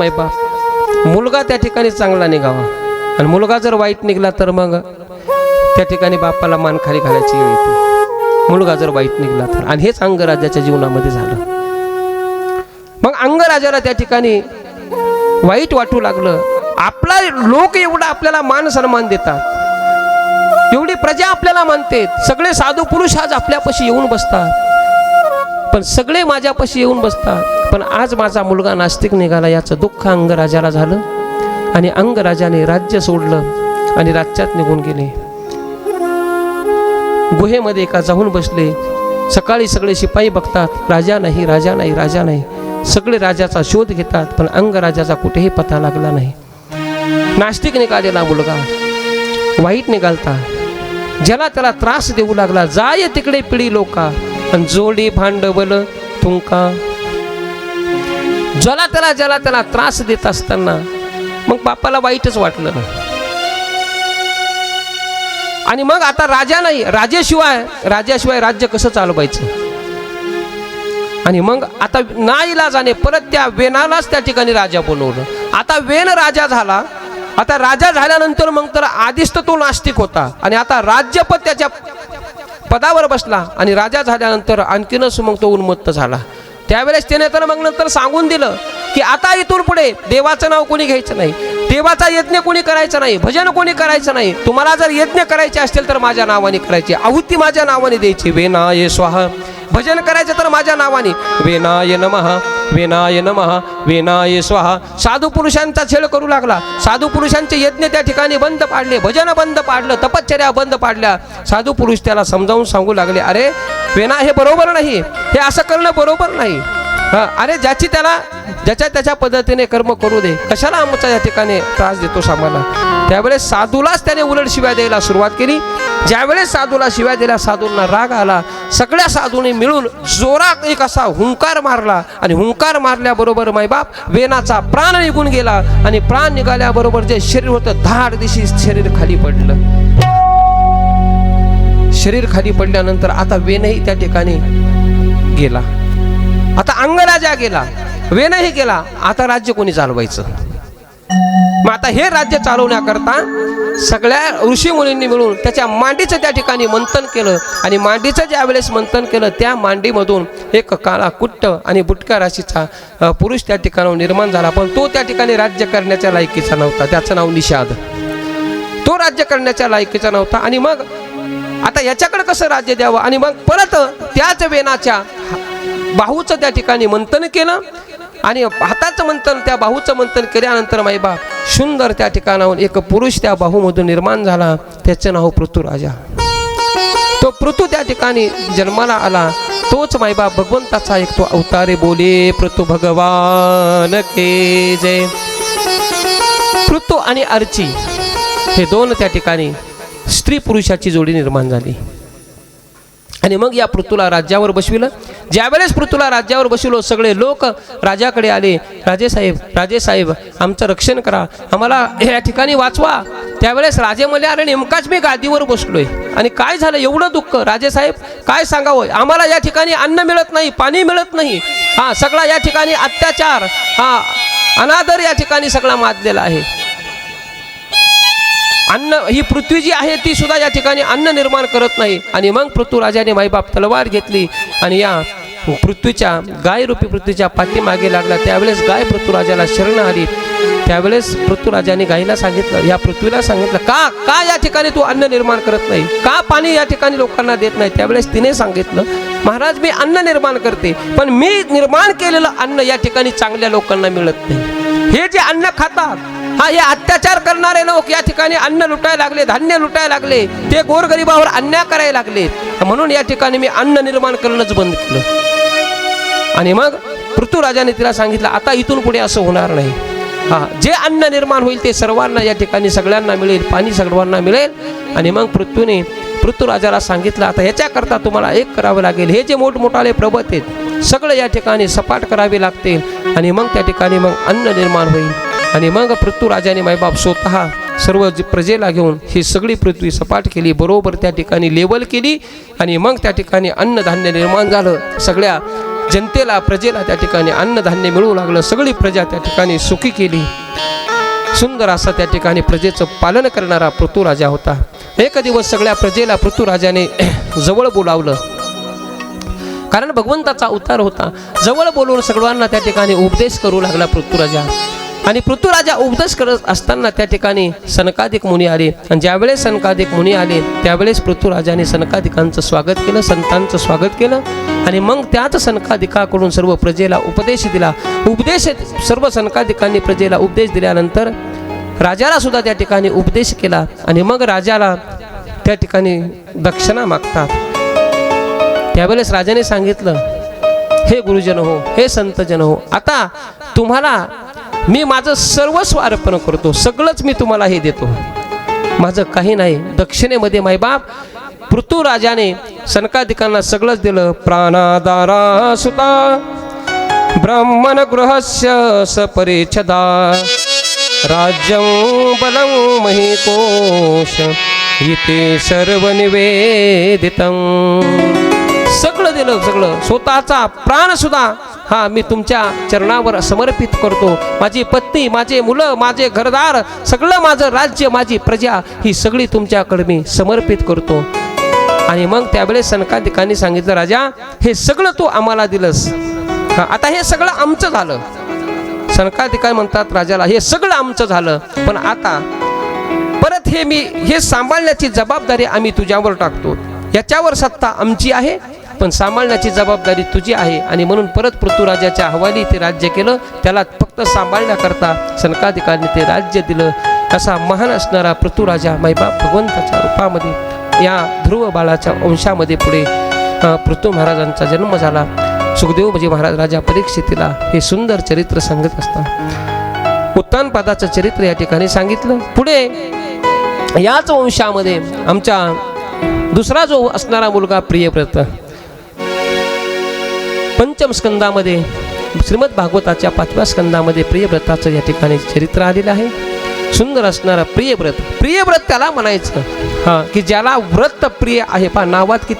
मायबाप. मुलगा त्या ठिकाणी चांगला निघावा. आणि मुलगा जर वाईट निघाला तर मग त्या ठिकाणी बापाला मान खाली घालायची वेळ येते. मुलगा जर वाईट निघाला तर. आणि हेच अंगराजाच्या जीवनामध्ये झालं. मग अंगराजाला त्या ठिकाणी वाईट वाटू लागलं. आपला लोक एवढा आपल्याला मान सन्मान देतात. एवढी प्रजा आपल्याला मानते. सगळे साधू पुरुष आज आपल्यापाशी येऊन बसतात. पण सगळे माझ्यापाशी येऊन बसतात. पण आज माझा मुलगा नास्तिक निघाला याचं दुःख अंगराजाला झालं आणि अंगराजाने राज्य सोडलं आणि राज्यात निघून गेले. गुहेमध्ये एका जाऊन बसले. सकाळी सगळे शिपाई बघतात राजा नाही राजा नाही राजा नाही. सगळे राजाचा शोध घेतात पण अंगराजाचा कुठेही पता लागला नाही. नास्तिक निघालेला मुलगा. वाईट निघालता. ज्याला त्याला त्रास देऊ लागला जाय तिकडे पिढी लोका. आणि जोडी भांडवल तुमका ज्याला त्याला ज्याला त्याला त्रास देत असताना मग बापाला वाईटच वाटलं. आणि मग आता राजा नाही राजाशिवाय राजाशिवाय राज्य कसं चालवायचं? आणि मग आता नाईलाजाने परत त्या वेनालाच त्या ठिकाणी राजा बनवलं आता वेन राजा झाला आता राजा झाल्यानंतर मग तर आधीच तर तो नास्तिक होता. आणि आता राज्यपद त्याच्या पदावर बसला. आणि राजा झाल्यानंतर आणखीनच मग तो उन्मत्त झाला. त्यावेळेस त्याने तर मग नंतर सांगून दिलं की आता इथून पुढे देवाचं नाव कोणी घ्यायचं नाही. देवाचा यज्ञ कोणी करायचा नाही भजन कोणी करायचं नाही. तुम्हाला जर यज्ञ करायचे असतील तर माझ्या नावाने करायचे. आहुती माझ्या नावाने द्यायची. वेनाय स्वाहा. भजन करायचं तर माझ्या नावाने. वेनाय नमः वेनाय नमः वेनाय स्वाहा. साधू पुरुषांचा छेड करू लागला. साधू पुरुषांचे यज्ञ त्या ठिकाणी बंद पाडले. भजन बंद पाडलं. तपश्चर्या बंद पाडल्या. साधू पुरुष त्याला समजावून सांगू लागले अरे वेना हे बरोबर नाही. हे असं करणं बरोबर नाही. हा अरे ज्याची त्याला ज्याच्या त्याच्या पद्धतीने कर्म करू दे कशाला आमचा या ठिकाणी त्रास देतोस आम्हाला त्यावेळेस साधूलाच त्याने उलट शिव्या द्यायला सुरुवात केली. ज्यावेळेस साधूला शिव्या दिल्या साधूंना राग आला सगळ्या साधूंनी मिळून जोरात एक असा हुंकार मारला आणि हुंकार मारल्याबरोबर मायबाप वेनाचा प्राण निघून गेला आणि प्राण निघाल्याबरोबर जे शरीर होतं धाड दिशी शरीर खाली पडलं. शरीर खाली पडल्यानंतर आता वेनही त्या ठिकाणी गेला. आता अंगराजा गेला. वेनही गेला. आता राज्य कोणी चालवायचं? मग आता हे राज्य चालवण्याकरता सगळ्या ऋषी मुलींनी मिळून त्याच्या मांडीचं त्या ठिकाणी मंथन केलं. आणि मांडीचं ज्या वेळेस मंथन केलं त्या मांडीमधून एक काळा कुट्ट आणि बुटका राशीचा पुरुष त्या ठिकाणावर निर्माण झाला. पण तो त्या ठिकाणी राज्य करण्याच्या लायकीचा नव्हता. त्याचं नाव निषाद. तो राज्य करण्याच्या लायकीचा नव्हता. आणि मग आता याच्याकडे कसं राज्य द्यावं? आणि मग परत त्याच वेनाच्या बाहूचं त्या ठिकाणी मंथन केलं. आणि हाताचं मंथन त्या बाहूचं मंथन केल्यानंतर माईबाप सुंदर त्या ठिकाणाहून एक पुरुष त्या बाहूमधून निर्माण झाला. त्याचं नाव पृथ्वीराजा. तो पृथू त्या ठिकाणी जन्माला आला. तोच माईबाप भगवंताचा एक तो अवतारे बोले पृथू भगवान के जय. पृथू आणि अर्ची हे दोन त्या ठिकाणी स्त्री पुरुषाची जोडी निर्माण झाली. आणि मग या पृथ्वीला राज्यावर बसविलं. ज्यावेळेस पृथ्वीला राज्यावर बसविलो सगळे लोक राजाकडे आले. राजेसाहेब राजेसाहेब आमचं रक्षण करा. आम्हाला या ठिकाणी वाचवा. त्यावेळेस राजे म्हणले अरे नेमकाच मी गादीवर बसलोय. आणि काय झालं? एवढं दुःख. राजेसाहेब काय सांगावं? आम्हाला या ठिकाणी अन्न मिळत नाही पाणी मिळत नाही. हा सगळा या ठिकाणी अत्याचार. हा अनादर या ठिकाणी सगळा माजलेला आहे. अन्न ही पृथ्वी जी आहे ती सुद्धा या ठिकाणी अन्न निर्माण करत नाही. आणि मग पृथ्वीराजाने माईबाप तलवार घेतली आणि या पृथ्वीच्या गाय रूपी पृथ्वीच्या पाठीमागे लागला. त्यावेळेस गाय पृथ्वीराजाला शरण आली. त्यावेळेस पृथ्वीराजाने गायीला सांगितलं या पृथ्वीला सांगितलं का का या ठिकाणी तू अन्न निर्माण करत नाही? का पाणी या ठिकाणी लोकांना देत नाही? त्यावेळेस तिने सांगितलं महाराज मी अन्न निर्माण करते पण मी निर्माण केलेलं अन्न या ठिकाणी चांगल्या लोकांना मिळत नाही. हे जे अन्न खातात हा हे अत्याचार करणारे लोक या ठिकाणी अन्न लुटायला लागले धान्य लुटायला लागले ते गोरगरिबावर अन्याय करायला लागले. म्हणून या ठिकाणी मी अन्न निर्माण करणंच बंद केलं. आणि मग पृथ्वीराजाने तिला सांगितलं आता इथून पुढे असं होणार नाही. हा जे अन्न निर्माण होईल ते सर्वांना या ठिकाणी सगळ्यांना मिळेल पाणी सर्वांना मिळेल. आणि मग पृथ्वीने पृथ्वीराजाला सांगितलं आता याच्याकरता तुम्हाला एक करावं लागेल. हे जे मोठमोठाले प्रबत आहेत सगळं या ठिकाणी सपाट करावे लागतील. आणि मग त्या ठिकाणी मग अन्न निर्माण होईल. आणि मग पृथ्वीराजाने मायबाप स्वतः सर्व प्रजेला घेऊन ही सगळी पृथ्वी सपाट केली बरोबर त्या ठिकाणी लेवल केली आणि मग त्या ठिकाणी अन्नधान्य निर्माण झालं. सगळ्या जनतेला प्रजेला त्या ठिकाणी अन्नधान्य मिळू लागलं. सगळी प्रजा त्या ठिकाणी सुखी केली. सुंदर असा त्या ठिकाणी प्रजेचं पालन करणारा पृथ्वीराजा होता. एक दिवस सगळ्या प्रजेला पृथ्वीराजाने जवळ बोलावलं. कारण भगवंताचा अवतार होता. जवळ बोलून सगळ्यांना त्या ठिकाणी उपदेश करू लागला पृथ्वीराजा. आणि पृथ्वीराजा उपदेश करत असताना त्या ठिकाणी सनकाधिक मुनी आले. आणि ज्यावेळेस सनकाधिक मुनी आले त्यावेळेस पृथ्वीराजाने सनकाधिकांचं स्वागत केलं संतांचं स्वागत केलं. आणि मग त्याच सनकाधिकाकडून सर्व प्रजेला उपदेश दिला. उपदेश सर्व सनकाधिकांनी प्रजेला उपदेश दिल्यानंतर राजाला सुद्धा त्या ठिकाणी उपदेश केला. आणि मग राजाला त्या ठिकाणी दक्षिणा मागतात. त्यावेळेस राजाने सांगितलं हे गुरुजन हो हे संतजन हो आता तुम्हाला मी माझं सर्वस्व अर्पण करतो. सगळंच मी तुम्हाला हे देतो. माझं काही नाही. दक्षिणेमध्ये मायबाप पृथ्वीराजाने सनकाधिकांना सगळंच दिलं. प्राणादारा सुता ब्राह्मण गृहस्य सपरिच्छदा राज्यं बलं महिकोश इथे सर्व निवेदितं सगळं दिलं सगळं. स्वतःचा प्राण सुद्धा हा मी तुमच्या चरणावर समर्पित करतो. माझी पत्नी माझे मुलं माझे घरदार सगळं माझं राज्य माझी प्रजा ही सगळी तुमच्याकडे मी समर्पित करतो. आणि मग त्यावेळेस सनकाधिकांनी सांगितलं राजा हे सगळं तू आम्हाला दिलंस. हा आता हे सगळं आमचं झालं. सनकाधिकारी म्हणतात राजाला हे सगळं आमचं झालं पण आता परत हे मी हे सांभाळण्याची जबाबदारी आम्ही तुझ्यावर टाकतो. याच्यावर सत्ता आमची आहे पण सांभाळण्याची जबाबदारी तुझी आहे. आणि म्हणून परत पृथ्वीराजाच्या हवाली ते राज्य केलं. त्याला फक्त सांभाळण्याकरता सनकाधिकारीने ते राज्य दिलं. असा महान असणारा पृथ्वीराजा माईबाप भगवंताच्या रूपामध्ये या ध्रुव बाळाच्या वंशामध्ये पुढे पृथ्वी महाराजांचा जन्म झाला. सुखदेव म्हणजे महाराज राजा परीक्षितीला हे सुंदर चरित्र सांगत असतात. उत्तानपादाचं चरित्र या ठिकाणी सांगितलं. पुढे याच वंशामध्ये आमच्या दुसरा जो असणारा मुलगा प्रियव्रत पंचम स्कंदामध्ये श्रीमद भागवताच्या पाचव्या स्कंदामध्ये प्रियव्रताचं या ठिकाणी चरित्र आलेलं आहे. सुंदर असणारा प्रियव्रत प्रियव्रत त्याला म्हणायचं. हा की ज्याला व्रत प्रिय आहे पा नावात किती